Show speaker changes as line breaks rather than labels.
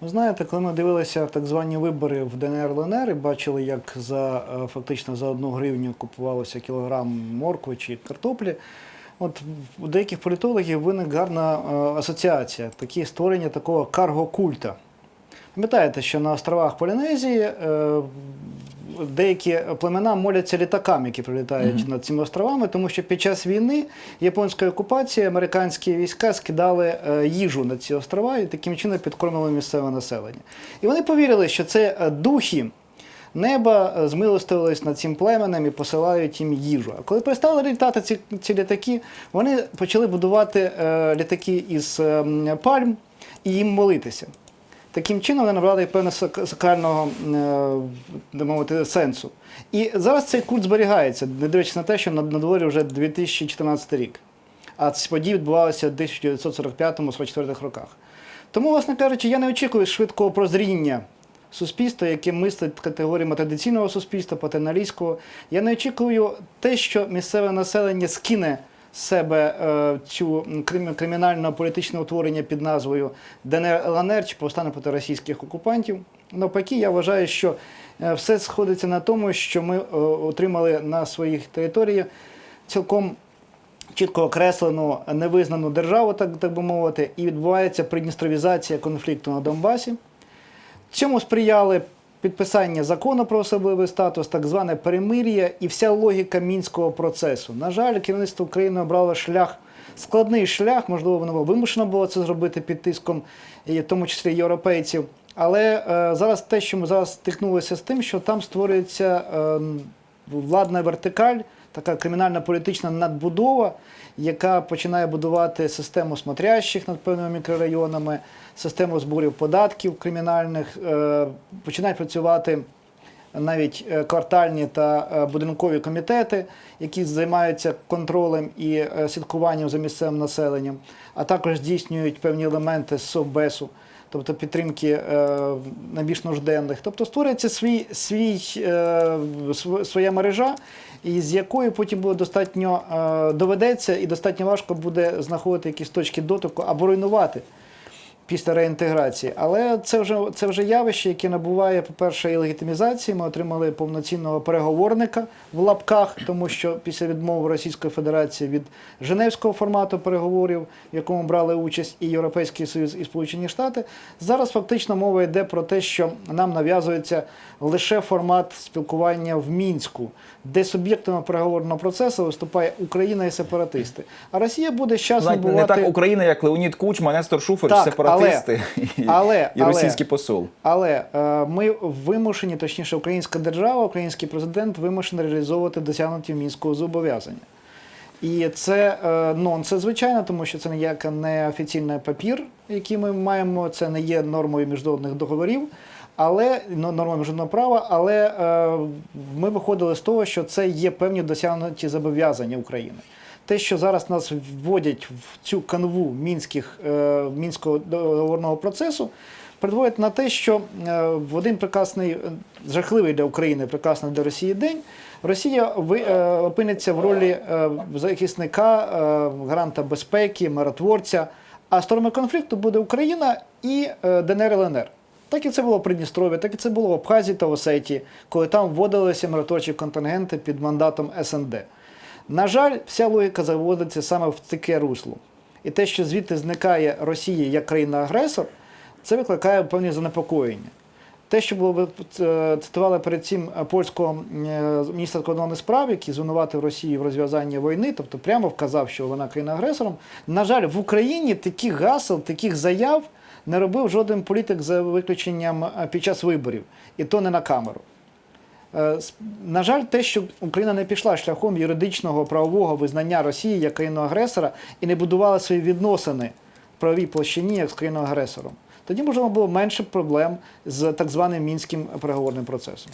Ви знаєте, коли ми дивилися так звані вибори в ДНР ЛНР і бачили, як за е, фактично за одну гривню купувалося кілограм моркви чи картоплі. От у деяких політологів виник гарна е, асоціація, такі створення такого карго-культа. Пам'ятаєте, що на островах Полінезії е, деякі племена моляться літакам, які прилітають над цими островами, тому що під час війни японської окупації американські війська скидали е, їжу на ці острова і таким чином підкормили місцеве населення. І вони повірили, що це е, духи. Неба е, над цим племенем і посилають їм їжу. А коли перестали літати ці, ці літаки, вони почали будувати е, літаки із е, пальм і їм молитися. Таким чином вони набрали певного сак- сакрального е, мовити, сенсу. І зараз цей культ зберігається, не дивлячись на те, що на, дворі вже 2014 рік. А ці події відбувалися в 1945-44 роках. Тому, власне кажучи, я не очікую швидкого прозріння суспільства, яке мислить категоріями традиційного суспільства, патерналістського. Я не очікую те, що місцеве населення скине себе е, цю крим- кримінально-політичне утворення під назвою ДНР ЛНР чи повстане проти російських окупантів. Навпаки, я вважаю, що е, все сходиться на тому, що ми е, отримали на своїх територіях цілком чітко окреслену невизнану державу, так, так би мовити, і відбувається придністровізація конфлікту на Донбасі. Цьому сприяли підписання закону про особливий статус, так зване перемир'я і вся логіка мінського процесу. На жаль, керівництво України обрало шлях, складний шлях, можливо, воно вимушено було це зробити під тиском, в тому числі європейців. Але е, зараз те, що ми зараз стикнулися з тим, що там створюється е, владна вертикаль, така кримінально-політична надбудова, яка починає будувати систему смотрящих над певними мікрорайонами, систему зборів податків кримінальних, е, починають працювати навіть е, квартальні та е, будинкові комітети, які займаються контролем і слідкуванням за місцевим населенням, а також здійснюють певні елементи совбесу, тобто підтримки е, найбільш нужденних. Тобто створюється свій, свій, е, своя мережа, з якої потім буде достатньо е, доведеться і достатньо важко буде знаходити якісь точки дотику або руйнувати після реінтеграції. Але це вже, це вже явище, яке набуває, по-перше, і легітимізації. Ми отримали повноцінного переговорника в лапках, тому що після відмови Російської Федерації від Женевського формату переговорів, в якому брали участь і Європейський Союз, і Сполучені Штати, зараз фактично мова йде про те, що нам нав'язується лише формат спілкування в Мінську, де суб'єктами переговорного процесу виступає Україна і сепаратисти. А Росія буде з часом
Знаєте, не так Україна, як Леонід Кучма, Нестор Шуфер,
Так,
сепаратисти і,
але-
і
але-
російський посол.
Але е, ми вимушені, точніше, українська держава, український президент вимушений реалізовувати досягнуті мінського зобов'язання. І це е, нонсенс, звичайно, тому що це ніяка не офіційний папір, який ми маємо, це не є нормою міжнародних договорів, але ну, нормою міжнародного права. Але е, ми виходили з того, що це є певні досягнуті зобов'язання України. Те, що зараз нас вводять в цю канву мінських, е, мінського договорного процесу, призводить на те, що е, в один прекрасний, жахливий для України, прекрасний для Росії день, Росія ви, е, опиниться в ролі захисника, гаранта безпеки, миротворця. А сторонами конфлікту буде Україна і ДНР ЛНР. Так і це було в Придністров'ї, так і це було в Абхазії та Осетії, коли там вводилися миротворчі контингенти під мандатом СНД. На жаль, вся логіка заводиться саме в таке русло. І те, що звідти зникає Росія як країна-агресор, це викликає певні занепокоєння. Те, що було е, цитували перед цим е, польського е, міністра кордонних справ, який звинуватив Росію в розв'язанні війни, тобто прямо вказав, що вона країна-агресором. На жаль, в Україні таких гасел, таких заяв не робив жоден політик за виключенням під час виборів, і то не на камеру. Е, На жаль, те, що Україна не пішла шляхом юридичного правового визнання Росії як країну-агресора і не будувала свої відносини в правовій площині як з країною-агресором, тоді можливо було менше проблем з так званим мінським переговорним процесом.